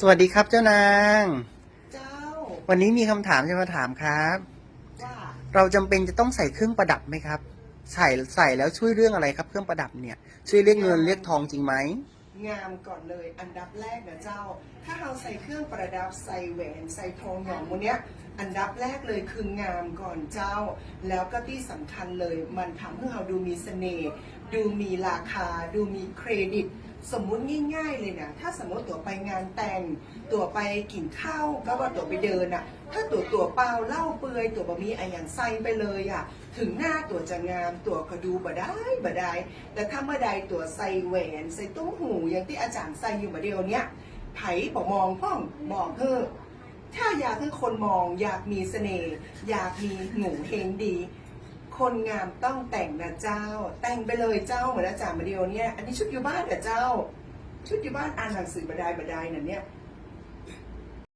สวัสดีครับเจ้านาง เจ้าวันนี้มีคำถามจะมาถามครับ ว่าเราจำเป็นจะต้องใส่เครื่องประดับไหมครับ ใส่ใส่แล้วช่วยเรื่องอะไรครับ เครื่องประดับเนี่ย ช่วยเรียกเงินเรียกทองจริงไหมงามก่อนเลยอันดับแรกนะเจ้า ถ้าเราใส่เครื่องประดับใส่แหวนใส่ทองหยองวันเนี้ย อันดับแรกเลยคืองามก่อนเจ้า แล้วก็ที่สำคัญเลยมันทำให้เราดูมีเสน่ห์ดูมีราคา ดูมีเครดิต สมมุติง่ายๆเลยนะถ้าสมมติตัวไปงานแต่ง ตัวไปกินข้าวก็ว่าตัวไปเดินอะถ้าตัวตัวเปล่าเล่าเปลือยตัวบะมีอะอย่างใสไปเลยอะถึงหน้าตัวจะงามตัวก็ดูบ่ได้บ่ได้ แต่ถ้าเมื่อใดตัวใส่แหวนใส่ตุ้มหูอย่างที่อาจารย์ใส่อยู่มาเดียวเนี้ยไผ่บอกมองพ่องบอกเฮ้อถ้าอยากให้คนมองอยากมีเสน่ห์อยากมีหนูเฮงดี คนงามต้องแต่งนะเจ้า แต่งไปเลยเจ้าเหมือนอาจารย์มาเดียวเนี่ย อันนี้ชุดอยู่บ้านเหรอเจ้า ชุดอยู่บ้านอ่านหนังสือบดายบดายนั่นเนี่ย